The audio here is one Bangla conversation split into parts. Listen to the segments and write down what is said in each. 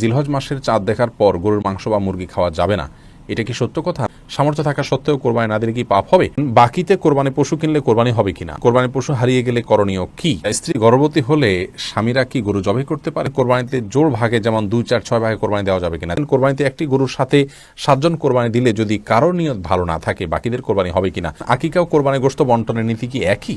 জিলহজ মাসের চাঁদ দেখার পর গরুর মাংস বা মুরগি খাওয়া যাবে না। এটা কি সত্য কথা? সামর্থ্য থাকা সত্ত্বেও কোরবানি না দিলে কি পাপ হবে? বাকিতে কোরবানি পশু কিনলে কোরবানি হবে কিনা? কোরবানি পশু হারিয়ে গেলে করণীয় কি? স্ত্রী গর্ভবতী হলে স্বামীরা কি গরু জবাই করতে পারে? কোরবানিতে জোর ভাগে যেমন দুই, চার, ছয় ভাগে কোরবানি দেওয়া যাবে কিনা? কোরবানিতে একটি গরুর সাথে সাতজন কোরবানি দিলে যদি কারোর নিয়ত ভালো না থাকে, বাকিদের কোরবানি হবে কিনা? আকিকাও কোরবানি গোস্ত বন্টনের নীতি কি একই?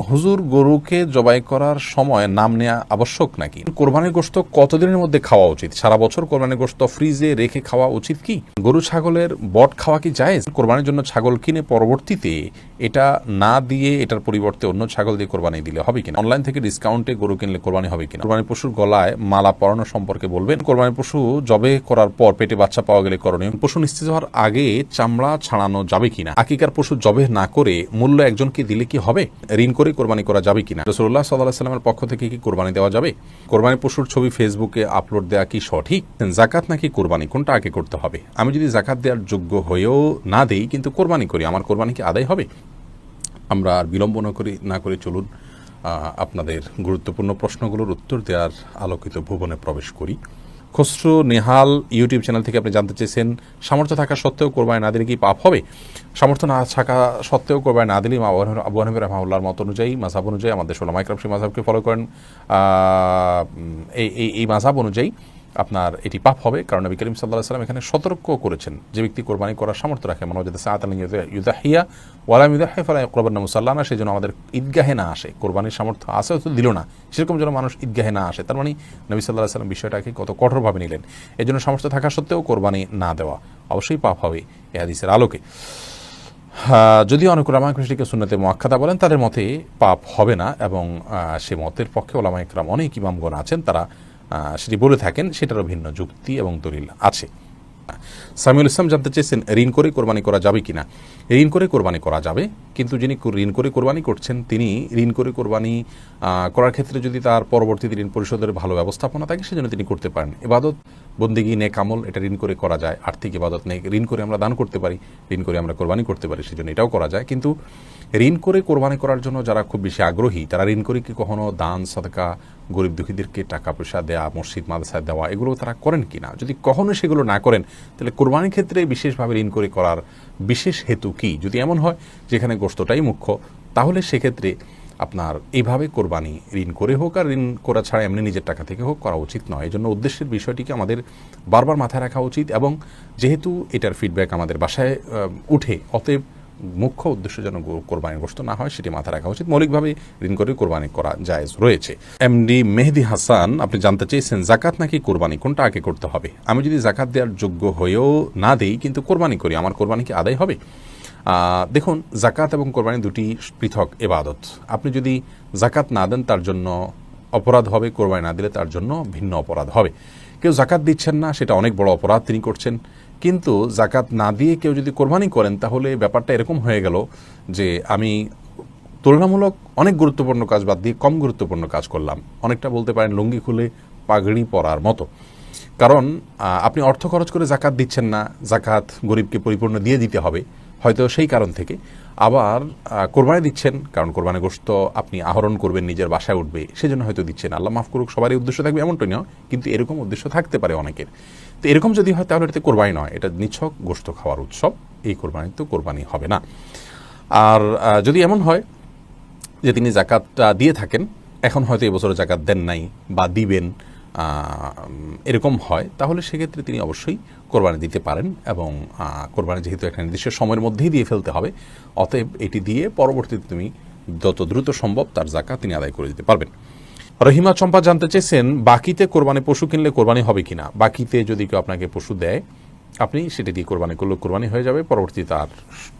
হুজুর গরুকে জবাই করার সময় নাম নেওয়া আবশ্যক নাকি? কোরবানির গোস্ত কতদিনের মধ্যে খাওয়া উচিত? সারা বছর কোরবানির গোস্ত ফ্রিজে রেখে খাওয়া উচিত কি? গরু ছাগলের বট খাওয়া কি যায় কোরবানির জন্য ছাগল কিনে পরবর্তীতে এটা না দিয়ে এটার পরিবর্তে অন্য ছাগল দিয়ে কোরবানি দিলে হবে কিনা? অনলাইন থেকে ডিসকাউন্টে গরু কিনলে কোরবানি হবে কিনা? কোরবানি পশুর গলায় মালা পরানো সম্পর্কে বলবেন? কোরবানি পশু জবে করার পর পেটে বাচ্চা পাওয়া গেলে করণীয়? পশু নিশ্চিত হওয়ার আগে চামড়া ছাড়ানো যাবে কিনা? আকিকার পশু জবে না করে মূল্য একজনকে দিলে কি হবে? ঋণ করে কোরবানি করা যাবে কিনা? রসুল্লাহ সাল্লাহ সাল্লামের পক্ষ থেকে কি কোরবানি দেওয়া যাবে? কোরবানি পশুর ছবি ফেসবুকে আপলোড দেওয়া কি সঠিক? জাকাত নাকি কোরবানি? কোনটা আগে করতে হবে? আমি যদি জাকাত দেওয়ার যোগ্য হয়েও না দেই, কিন্তু কোরবানি করি, আমার কোরবানি কি আদায় হবে? আমরা আর বিলম্ব না করি, না করে চলুন আপনাদের গুরুত্বপূর্ণ প্রশ্নগুলোর উত্তর দেওয়ার আলোকিত ভুবনে প্রবেশ করি। খসরু নেহাল ইউটিউব চ্যানেল থেকে আপনি জানতে চেয়েছেন, সামর্থ্য থাকা সত্ত্বেও কোরবানি না দিলে কি পাপ হবে? সামর্থ্য না থাকা সত্ত্বেও কোরবানি না দিলে আবু হানিফা- রহমাউল্লার মত অনুযায়ী মাঝাব অনুযায়ী, আমাদের সোলাম ইকরাম সেই মাঝাবকে ফলো করেন। এই এই মাঝাব অনুযায়ী আপনার এটি পাপ হবে। কারণ নবী করিম সাল্লাহ সাল্লাম এখানে সতর্ক করেছেন যে ব্যক্তি কোরবানি করার সামর্থ্য রাখে। মনে হচ্ছে সাত আলী ইউদাহিয়া ওয়ালাম ইউদাহি ফালা কোরবান মুসাল্লাহ সেই জন্য আমাদের ঈদগাহে না আসে। কোরবানির সামর্থ্য আছে তো দিল না। সেরকম যেন মানুষ ঈদগাহে না আসে। তার মানে নবী সাল্লাহ সাল্লাম বিষয়টাকে কত কঠোরভাবে নিলেন। এই জন্য সামর্থ্য থাকা সত্ত্বেও কোরবানি না দেওয়া অবশ্যই পাপ হবে এ হাদিসের আলোকে। যদিও অনেক ওলামা কৃষ্ণকে সুন্নতে মোয়াক্ষাদা বলেন, তাদের মতে পাপ হবে না এবং সে মতের পক্ষে ওলামা ইকরাম অনেক ইমামগণ আছেন। তারা সেটি বলে থাকেন, সেটারও ভিন্ন যুক্তি এবং দলিল আছে। সামিউল ইসলাম জানতে চেয়েছেন, ঋণ করে কোরবানি করা যাবে কিনা? ঋণ করে কোরবানি করা যাবে, কিন্তু যিনি ঋণ করে কোরবানি করছেন, তিনি ঋণ করে কোরবানি করার ক্ষেত্রে যদি তার পরবর্তীতে ঋণ পরিশোধের ভালো ব্যবস্থাপনা থাকে, সেজন্য তিনি করতে পারেন। এবাদত, বন্দিগি নে কামল এটা ঋণ করে করা যায়। আর্থিক ইবাদত নেই ঋণ করে আমরা দান করতে পারি, ঋণ করে আমরা কোরবানি করতে পারি, সেজন্য এটাও করা যায়। কিন্তু ঋণ করে কোরবানি করার জন্য যারা খুব বেশি আগ্রহী, তারা ঋণ করে কি কখনো দান, সদকা গরিব দুঃখীদেরকে টাকা পয়সা দেওয়া মসজিদ মাদ্রাসায় দেওয়া, এগুলো তারা করেন কি না? যদি কখনো সেগুলো না করেন, তাহলে কোরবানির ক্ষেত্রে বিশেষভাবে ঋণ করে করার বিশেষ হেতু কি? যদি এমন হয়, যেখানে গোস্তটাই মুখ্য, তাহলে সেক্ষেত্রে আপনার এইভাবে কোরবানি ঋণ করে হোক, আর ঋণ করা ছাড়া এমনি নিজের টাকা থেকে হোক করা উচিত নয়। এই জন্য উদ্দেশ্যের বিষয়টিকে আমাদের বারবার মাথায় রাখা উচিত এবং যেহেতু এটার ফিডব্যাক আমাদের বাসায় উঠে, অতএব মুখ্য উদ্দেশ্য যেন গো- কোরবানির গোস্ত না হয়, সেটি মাথায় রাখা উচিত। মৌলিকভাবে ঋণ করে কোরবানি করা জায়েজ রয়েছে। এমডি মেহেদি হাসান, আপনি জানতে চেয়েছেন, জাকাত নাকি কোরবানি? কোনটা আগে করতে হবে? আমি যদি জাকাত দেওয়ার যোগ্য হয়েও না দেই, কিন্তু কোরবানি করি, আমার কোরবানি কি আদায় হবে? দেখুন, জাকাত এবং কোরবানি দুটি পৃথক এবাদত। আপনি যদি জাকাত না দেন, তার জন্য অপরাধ হবে, কোরবানি না দিলে তার জন্য ভিন্ন অপরাধ হবে। কেউ জাকাত দিচ্ছেন না, সেটা অনেক বড় অপরাধ তিনি করছেন। কিন্তু জাকাত না দিয়ে কেউ যদি কোরবানি করেন, তাহলে ব্যাপারটা এরকম হয়ে গেল যে আমি তুলনামূলক অনেক গুরুত্বপূর্ণ কাজ বাদ দিয়ে কম গুরুত্বপূর্ণ কাজ করলাম। অনেকটা বলতে পারেন লুঙ্গি খুলে পাগড়ি পরার মতো। কারণ আপনি অর্থ খরচ করে জাকাত দিচ্ছেন না জাকাত গরিবকে পরিপূর্ণ দিয়ে দিতে হবে, হয়তো সেই কারণ থেকে। আবার কোরবানি দিচ্ছেন, কারণ কোরবানি গোস্ত আপনি আহরণ করবেন, নিজের বাসায় উঠবে, সেজন্য হয়তো দিচ্ছেন। আল্লাহ মাফ করুক, সবারই উদ্দেশ্য থাকবে এমনটাই নয়, কিন্তু এরকম উদ্দেশ্য থাকতে পারে অনেকের। তো এরকম যদি হয়, তাহলে এটাতে কোরবানি নয়। এটা নিছক গোস্ত খাওয়ার উৎসব। এই কোরবানি তো কোরবানি হবে না। আর যদি এমন হয় যে তিনি জাকাতটা দিয়ে থাকেন, এখন হয়তো এবছর জাকাত দেন নাই বা দিবেন এরকম হয়, তাহলে সেক্ষেত্রে তিনি অবশ্যই কোরবানি দিতে পারেন এবং কোরবানি যেহেতু একটা নির্দিষ্ট সময়ের মধ্যেই দিয়ে ফেলতে হবে, অতএব এটি দিয়ে পরবর্তীতে তুমি যত দ্রুত সম্ভব তার জাকাত তিনি আদায় করে দিতে পারবেন। রহিমা চম্পা জানতে চেয়েছেন, বাকিতে কোরবানি পশু কিনলে কোরবানি হবে কিনা? বাকিতে যদি কেউ আপনাকে পশু দেয়, আপনি সেটা দিয়ে কোরবানি করলে কোরবানি হয়ে যাবে, পরবর্তী তার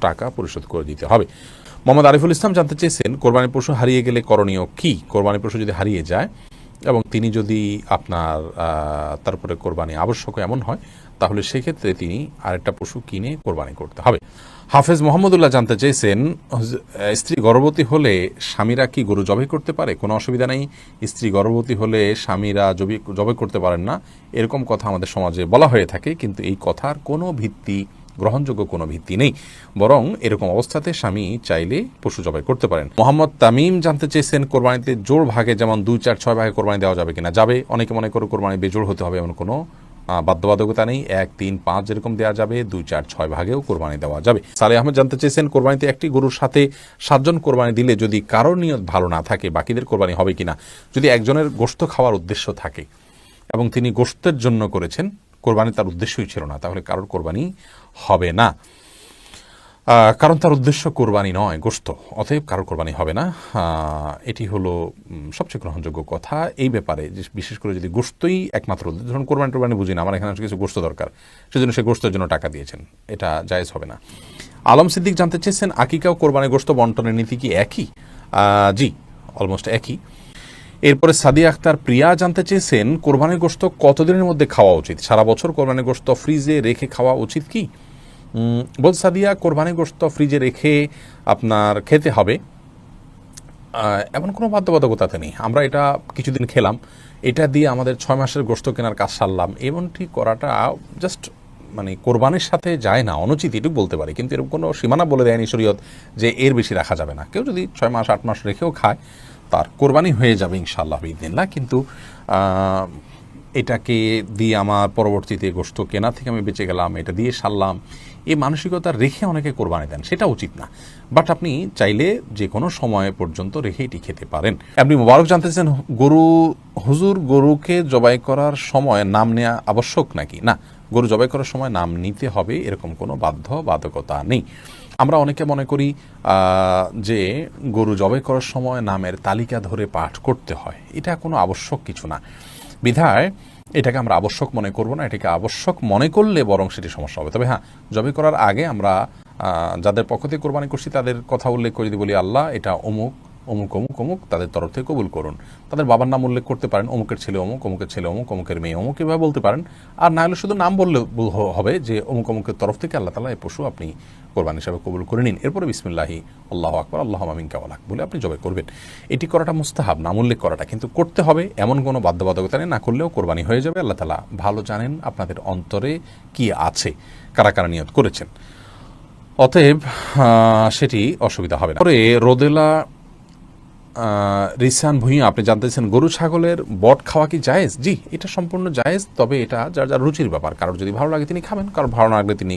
টাকা পরিশোধ করে দিতে হবে। মোহাম্মদ আরিফুল ইসলাম জানতে চেয়েছেন, কোরবানি পশু হারিয়ে গেলে করণীয় কি? কোরবানি পশু যদি হারিয়ে যায় এবং তিনি যদি আপনার তারপরে কোরবানি আবশ্যক এমন হয়, তাহলে সেক্ষেত্রে তিনি আরেকটা পশু কিনে কোরবানি করতে হবে। হাফেজ মোহাম্মদুল্লাহ জানতে চেয়েছেন স্ত্রী গর্ভবতী হলে স্বামীরা কি গরু জবাই করতে পারে? কোনো অসুবিধা নেই। স্ত্রী গর্ভবতী হলে স্বামীরা জবি- করতে পারেন না। এরকম কথা আমাদের সমাজে বলা হয়ে থাকে, কিন্তু এই কথার কোনো ভিত্তি গ্রহণযোগ্য কোনো ভিত্তি নেই। বরং এরকম অবস্থাতে স্বামী চাইলে পশু জবাই করতে পারেন। মোহাম্মদ তামিম জানতে চেয়েছেন, কোরবানিতে জোর ভাগে যেমন দুই চার ছয় ভাগে কোরবানি দেওয়া যাবে কিনা, যাবে। অনেকে মনে করে কোরবানি বেজোড় হতে হবে এমন কোনো বাধ্যবাধকতা নেই। এক, তিন, পাঁচ যেরকম দেওয়া যাবে, দুই, চার, ছয় ভাগেও কোরবানি দেওয়া যাবে। সালে আহমেদ জানতে চেয়েছেন, কোরবানিতে একটি গরুর সাথে সাতজন কোরবানি দিলে যদি কারোর নিয়ত ভালো না থাকে, বাকিদের কোরবানি হবে কিনা, যদি একজনের গোশত খাওয়ার উদ্দেশ্য থাকে। এবং তিনি গোশতের জন্য করেছেন কোরবানি তার উদ্দেশ্যই ছিল না, তাহলে কারোর কোরবানি হবে না। কারণ তার উদ্দেশ্য কোরবানি নয় গোস্ত অতএব কারোর কোরবানি হবে না। এটি হলো সবচেয়ে গ্রহণযোগ্য কথা। এই ব্যাপারে যে, বিশেষ করে যদি গোস্তই একমাত্র উদ্দেশ্য ধরুন কোরবানি টোরবানি বুঝি না, আমার এখানে কিছু গোস্ত দরকার, সেজন্য সে গোস্তের জন্য টাকা দিয়েছেন, এটা জায়েজ হবে না। আলম সিদ্দিক জানতে চেয়েছেন, আকিকা ও কোরবানি গোস্ত বন্টনের নীতি কি একই? জি অলমোস্ট একই। এরপরে সাদিয়া আক্তার প্রিয়া জানতে চেয়েছেন, কোরবানির গোস্ত কতদিনের মধ্যে খাওয়া উচিত? সারা বছর কোরবানির গোস্ত ফ্রিজে রেখে খাওয়া উচিত কি? বল সাদিয়া, কোরবানির গোস্ত ফ্রিজে রেখে আপনার খেতে হবে। এমন কোনো বাধ্যবাধকতাতে নেই। আমরা এটা কিছুদিন খেলাম। এটা দিয়ে আমাদের ছয় মাসের গোস্ত কেনার কাজ সারলাম। এমনটি করাটা জাস্ট মানে কোরবানির সাথে যায় না। অনুচিত, এটুকু বলতে পারি। কিন্তু এরকম কোনো সীমানা বলে দেয়নি শরীয়ত যে এর বেশি রাখা যাবে না। কেউ যদি ছয় মাস, আট মাস রেখেও খায় তার কোরবানি হয়ে যাবে ইনশাআল্লাহ না কিন্তু এটাকে দিয়ে আমার পরবর্তীতে গোস্ত কেনা থেকে আমি বেঁচে গেলাম, এটা দিয়ে সারলাম, এই মানসিকতা রেখে অনেকে কোরবানি দেন, সেটা উচিত না। বাট আপনি চাইলে যে কোনো সময় পর্যন্ত রেখে এটি খেতে পারেন। আপনি মোবারক জানতেছেন গরু, হুজুর গরুকে জবাই করার সময় নাম নেওয়া আবশ্যক নাকি? না, গরু জবাই করার সময় নাম নিতে হবে, এরকম কোনো বাধ্য বাধকতা নেই। আমরা অনেকে মনে করি যে গরু জবাই করার সময় নামের তালিকা ধরে পাঠ করতে হয়। এটা কোনো আবশ্যক কিছু না। বিধায় এটাকে আমরা আবশ্যক মনে করব না, এটাকে আবশ্যক মনে করলে বরং সেটি সমস্যা হবে। তবে হ্যাঁ জবে করার আগে আমরা যাদের পক্ষ থেকে কোরবানি করছি তাদের কথা উল্লেখ করে যদি বলি, আল্লাহ এটা অমুক অমুক অমুক অমুক, তাদের তরফ থেকে কবুল করুন। তাদের বাবার নাম উল্লেখ করতে পারেন, অমুকের ছেলে অমুক, অমুকের ছেলে অমুক, অমুকের মেয়ে অমুক, এভাবে বলতে পারেন। আর না হলে শুধু নাম বললে হবে যে অমুক, অমুকের তরফ থেকে আল্লাহ তালা এই পশু আপনি কোরবানি হিসাবে কবুল করে নিন। এরপরে বিসমিল্লাহি, আল্লাহ আকবর, আল্লাহ মামিন কাওয়ালাক বলে আপনি জবে করবেন। এটি করাটা মুস্তাহাব, নাম উল্লেখ করাটা। কিন্তু করতে হবে, এমন কোনো বাধ্যবাধকতা নেই, না করলেও কোরবানি হয়ে যাবে। আল্লাহ তালা ভালো জানেন আপনাদের অন্তরে কি আছে, কারা কারা নিয়ত করেছেন। অতএব সেটি অসুবিধা হবে না। পরে রোদেলা রিসান ভুঁইয়া, আপনি জানতে চাইছেন গরু ছাগলের বট খাওয়া কি জায়েজ? জি, এটা সম্পূর্ণ জায়েজ, তবে এটা যার যার রুচির ব্যাপার। কারোর যদি ভালো লাগে তিনি খাবেন, কারোর ভালো না লাগলে তিনি